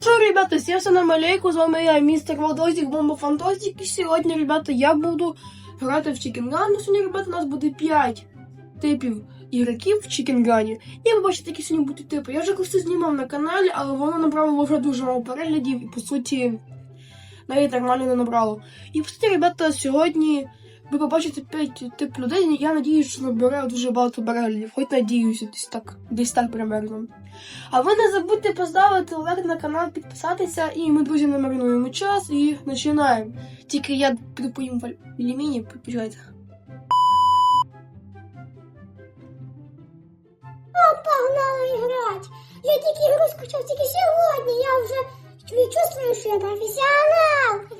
Що, ребята, салам алейкум, з вами я, містер Валдозік, Бомба Фантастик. І сьогодні, ребята, я буду грати в Чікінгану. Сьогодні, ребята, у нас буде 5 типів ігроків в Чікінгані. І ви бачите, які сьогодні будуть типи. Я вже колись знімав на каналі, але воно набрало вже дуже мало переглядів, і по суті, навіть нормально не набрало. І по суті, ребята, сьогодні ви побачите 5 тип людей. Я надіюсь, що набере дуже багато переглядів. Хоч надіюся, десь так, десь так примерно. А ви не забудьте поставити лайк на канал, підписатися, і ми, друзі, не час і починаємо. Тільки я поїм в Альміні, почекайте. Погнали играть. Я тільки ігру скачав тільки сьогодні. Я вже чувствую, що я професіонал.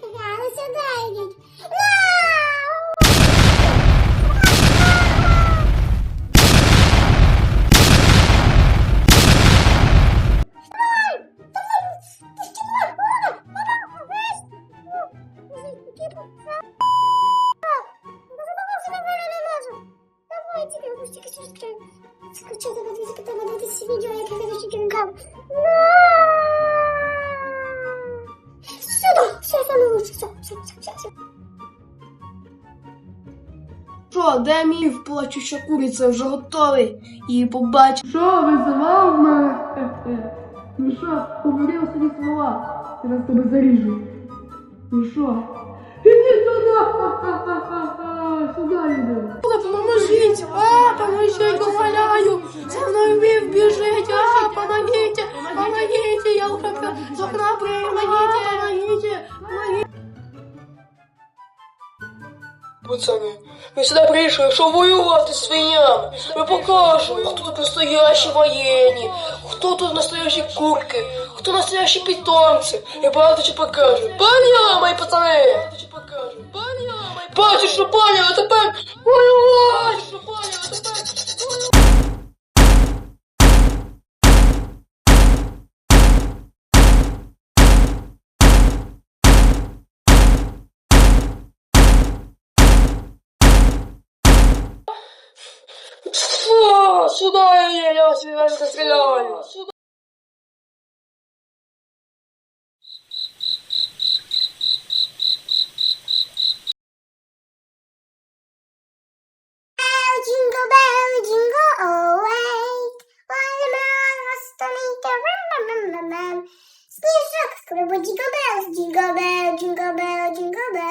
Давай, давай, давай, давай, видео, я когда чикингам. Сюда, все, самое лучшее, все, все, все. Що, де мій плачуща куриця вже готовий? І побачив. Що, визивав мене? Ну що, говорив собі слова. Зараз тебе заріжу. Ну що? Іди туди! Сюди йди. Поможіть! А, поможіть, умоляю! За мною вів біжить! А, помогите! Помогите! Я уже з окна помогите! Помогите! Помогите! Пацани, ми сюди прийшли, щоб воювати з свинями. Ми покажемо, хто тут настоящі воєнні, хто тут настоящі курки, хто настоящі питомці. Я багато що покажу. Паня, мої пацани! Бачиш, що паня, а тепер 수다에 여시면되세요 Jingle bell, jingle awake. To rum rum rum rum. Jingle bells, jingle bell, jingle bell, jingle bell.